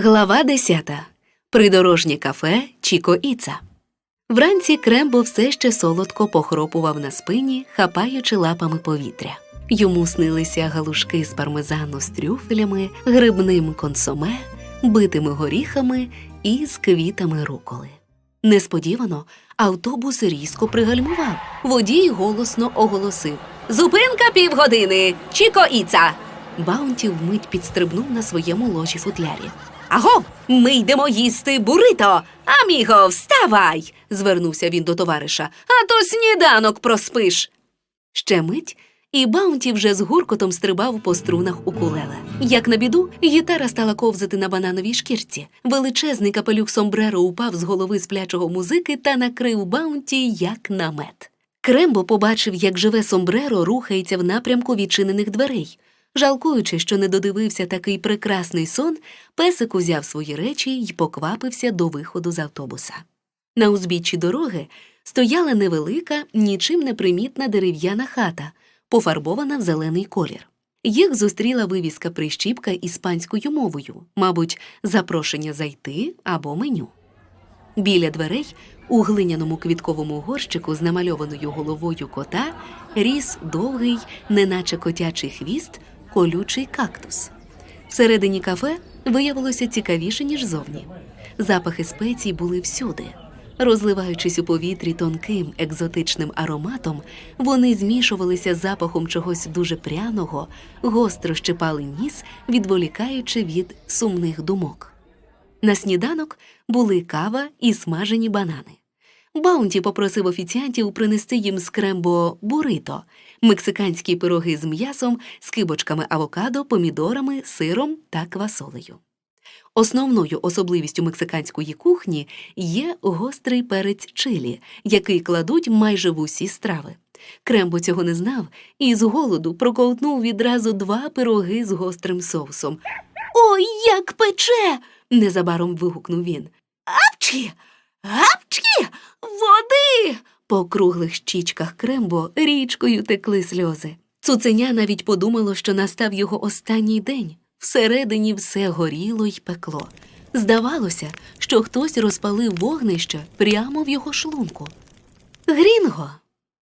Глава 10. Придорожнє кафе Чіко Іца. Вранці Крембо все ще солодко похропував на спині, хапаючи лапами повітря. Йому снилися галушки з пармезану з трюфелями, грибним консоме, битими горіхами і з квітами руколи. Несподівано автобус різко пригальмував. Водій голосно оголосив: Зупинка півгодини! Чіко Іца! Баунті вмить підстрибнув на своєму ложі футлярі. Аго, ми йдемо їсти бурито. Аміго, вставай. звернувся він до товариша. А то сніданок проспиш. Ще мить, і Баунті вже з гуркотом стрибав по струнах укулеле. Як на біду, гітара стала ковзати на банановій шкірці. Величезний капелюх сомбреро упав з голови сплячого музики та накрив Баунті як намет. Крембо побачив, як живе сомбреро рухається в напрямку відчинених дверей. Жалкуючи, що не додивився такий прекрасний сон, песик узяв свої речі й поквапився до виходу з автобуса. На узбіччі дороги стояла невелика, нічим не примітна дерев'яна хата, пофарбована в зелений колір. Їх зустріла вивіска прищіпка іспанською мовою, мабуть, запрошення зайти або меню. Біля дверей, у глиняному квітковому горщику з намальованою головою кота, ріс довгий, неначе котячий хвіст, колючий кактус. Всередині кафе виявилося цікавіше, ніж зовні. Запахи спецій були всюди. Розливаючись у повітрі тонким екзотичним ароматом, вони змішувалися запахом чогось дуже пряного, гостро щепали ніс, відволікаючи від сумних думок. На сніданок були кава і смажені банани. Баунті попросив офіціантів принести їм з крембо бурито, мексиканські пироги з м'ясом, з кибочками авокадо, помідорами, сиром та квасолею. Основною особливістю мексиканської кухні є гострий перець чилі, який кладуть майже в усі страви. Крембо цього не знав і з голоду проковтнув відразу два пироги з гострим соусом. Ой, як пече! незабаром вигукнув він. Апчі! Апчі! Води! По круглих щічках Крембо річкою текли сльози. Цуценя навіть подумало, що настав його останній день. Всередині все горіло й пекло. Здавалося, що хтось розпалив вогнище прямо в його шлунку. Грінго.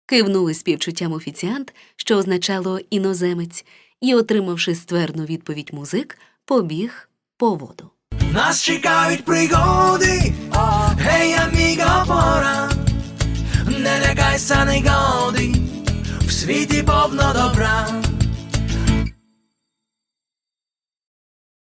кивнув із співчуттям офіціант, що означало іноземець, і, отримавши ствердну відповідь музик, побіг по воду. Нас чекають пригоди, не лякайся негоди, в світі повно добра,